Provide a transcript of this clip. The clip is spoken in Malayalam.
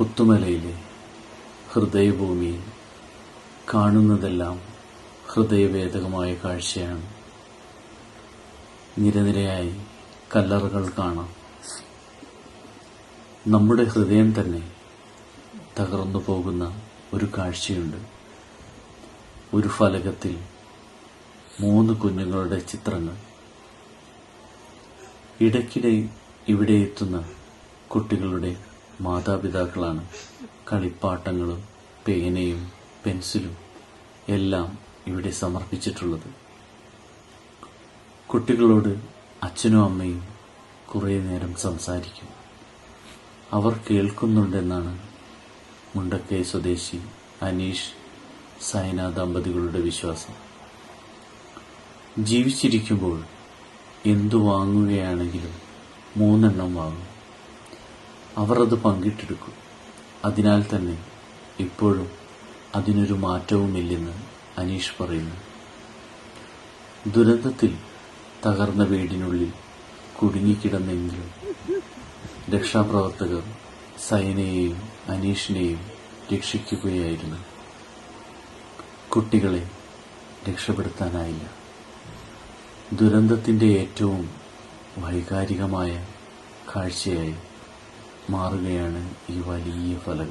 പുത്തുമലയിലെ ഹൃദയഭൂമിയിൽ കാണുന്നതെല്ലാം ഹൃദയവേദകമായ കാഴ്ചയാണ്. നിരനിരയായി കല്ലറുകൾ കാണാം. നമ്മുടെ ഹൃദയം തന്നെ തകർന്നു പോകുന്ന ഒരു കാഴ്ചയുണ്ട്. ഒരു ഫലകത്തിൽ മൂന്ന് കുഞ്ഞുങ്ങളുടെ ചിത്രങ്ങൾ. ഇടയ്ക്കിടെ ഇവിടെ എത്തുന്ന കുട്ടികളുടെ മാതാപിതാക്കളാണ്. കളിപ്പാട്ടങ്ങളും പേനയും പെൻസിലും എല്ലാം ഇവിടെ സമർപ്പിച്ചിട്ടുള്ളത്. കുട്ടികളോട് അച്ഛനും അമ്മയും കുറേ നേരം സംസാരിക്കും. അവർ കേൾക്കുന്നുണ്ടെന്നാണ് മുണ്ടക്കൈ സ്വദേശി അനീഷ് സൈന ദമ്പതികളുടെ വിശ്വാസം. ജീവിച്ചിരിക്കുമ്പോൾ എന്തു വാങ്ങുകയാണെങ്കിലും മൂന്നെണ്ണം വാങ്ങും. അവർ അത് പങ്കിട്ടെടുക്കും. അതിനാൽ തന്നെ ഇപ്പോഴും അതിനൊരു മാറ്റവുമില്ലെന്ന് അനീഷ് പറയുന്നു. ദുരന്തത്തിൽ തകർന്ന വീടിനുള്ളിൽ കുടുങ്ങിക്കിടന്നെങ്കിലും രക്ഷാപ്രവർത്തകർ സൈനയെയും അനീഷിനെയും രക്ഷിക്കുകയായിരുന്നു. കുട്ടികളെ രക്ഷപ്പെടുത്താനായില്ല. ദുരന്തത്തിന്റെ ഏറ്റവും വൈകാരികമായ കാഴ്ചയായി മാറുകയാണ് ഈ വലിയ ഫലകം